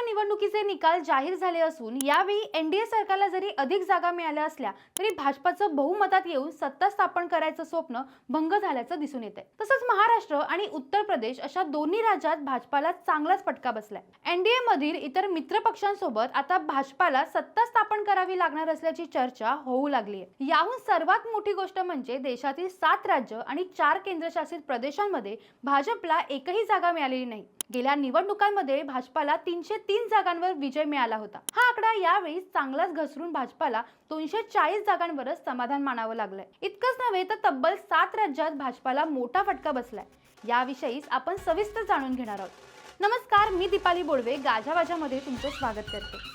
लोकसभा निवडणुकीचे निकाल जाहीर झाले असून यावेळी एनडीए सरकारला जरी अधिक जागा मिळाल्या असल्या तरी भाजपाचं बहुमतात येऊन सत्ता स्थापन करायचं स्वप्न भंग झाल्याचं दिसून येत आहे तसंच महाराष्ट्र आणि उत्तर प्रदेश अशा दोन्ही राज्यात भाजपाला चांगलाच फटका बसलाय. एनडीए मधील इतर मित्र पक्षांसोबत आता भाजपाला सत्ता स्थापन करावी लागणार असल्याची चर्चा होऊ लागली आहे याहून सर्वात मोठी गोष्ट म्हणजे देशातील सात राज्य आणि चार केंद्रशासित प्रदेशांमध्ये भाजपला एकही जागा मिळालेली नाही. गेल्या निवडणुकांमध्ये भाजपाला तीनशे तीन जागांवर विजय मिळाला होता. हा आकडा यावेळी चांगलाच घसरून भाजपाला दोनशे चाळीस जागांवरच समाधान मानावं लागलंय. इतकंच नव्हे तर तब्बल सात राज्यात भाजपाला मोठा फटका बसलाय. याविषयीच आपण सविस्तर जाणून घेणार आहोत. नमस्कार मी दीपाली बोडवे गाजावाजामध्ये तुमचं स्वागत करते.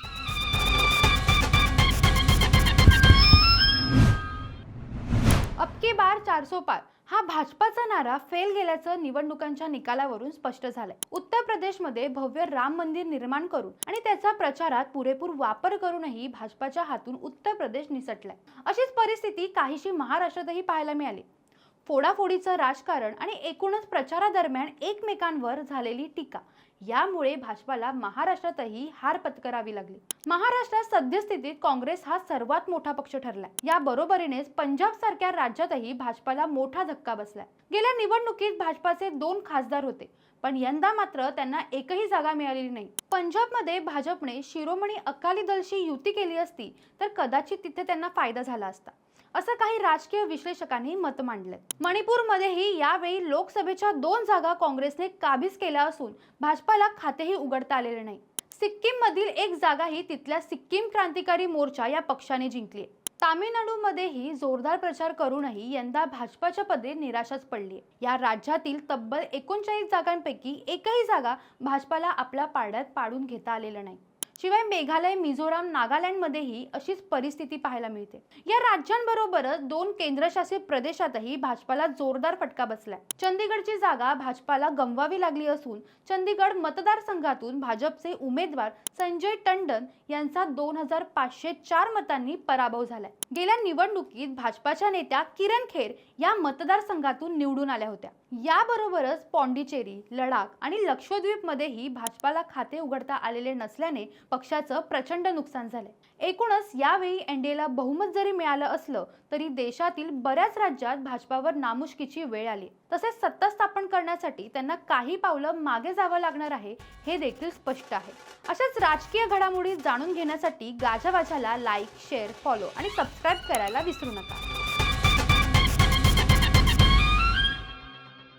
अबकी बार चार सो पार हा भाजपाचा नारा फेल गेल्याचं निवडणुकांच्या निकालावरून स्पष्ट झालंय. उत्तर प्रदेशमध्ये भव्य राम मंदिर निर्माण करून आणि त्याचा प्रचारात पुरेपूर वापर करूनही भाजपाच्या हातून उत्तर प्रदेश निसटलाय. अशीच परिस्थिती काहीशी महाराष्ट्रातही पाहायला मिळाली. फोडाफोडीचं राजकारण आणि एकूणच प्रचारादरम्यान एकमेकांवर झालेली टीका. यामुळे भाजपाला महाराष्ट्रातही हार पत्करावी लागली. महाराष्ट्रात सद्यस्थितीत काँग्रेस हा सर्वात मोठा पक्ष ठरलाय. या बरोबरीनेच पंजाब सारख्या राज्यातही भाजपाला मोठा धक्का बसलाय. गेल्या निवडणुकीत भाजपाचे दोन खासदार होते पण यंदा मात्र त्यांना एकही जागा मिळालेली नाही. पंजाबमध्ये भाजपने शिरोमणी अकाली दलशी युती केली असती तर कदाचित तिथे त्यांना फायदा झाला असता. असं काही राजकीय विश्लेषकांनी मत मांडलंय. मणिपूरमध्येही यावेळी लोकसभेच्या दोन जागा काँग्रेसने काबीज केल्या असून भाजपाला खातेही उघडता आलेले नाही. सिक्कीम मधील एक जागाही तिथल्या सिक्कीम क्रांतिकारी मोर्चा या पक्षाने जिंकली तामिळनाडूमध्येही जोरदार प्रचार करूनही यंदा भाजपाच्या पदे निराशाच पडली या राज्यातील तब्बल एकोणचाळीस जागांपैकी एकही जागा भाजपाला आपल्या पारड्यात पाडून घेता आलेलं नाही. शिवाय मेघालय मिझोराम नागालँडमध्येही अशीच परिस्थिती पाहायला मिळते. या राज्यांबरोबरच दोन केंद्रशासित प्रदेशातही भाजपाला जोरदार फटका बसलाय. चंदीगडची जागा भाजपाला गमवावी लागली असून चंदीगड मतदारसंघातून भाजपचे उमेदवार संजय टंडन यांचा दोन हजार पाचशे चार मतांनी पराभव झालाय. गेल्या निवडणुकीत भाजपाच्या नेत्या किरण खेर या मतदारसंघातून निवडून आल्या होत्या. याबरोबरच पॉंडिचेरी लडाख आणि लक्षद्वीपमध्येही भाजपाला खाते उघडता आलेले नसल्याने पक्षाचं प्रचंड नुकसान झाले एकूणच यावेळी एनडीएला बहुमत जरी मिळालं असलं तरी देशातील बऱ्याच राज्यात भाजपावर नामुष्कीची वेळ आली. तसेच सत्ता स्थापन करण्यासाठी त्यांना काही पावलं मागे जावं लागणार आहे हे देखील स्पष्ट आहे. अशाच राजकीय घडामोडी जाणून घेण्यासाठी गाजावाजाला लाईक शेअर फॉलो आणि सबस्क्राईब करायला विसरू नका.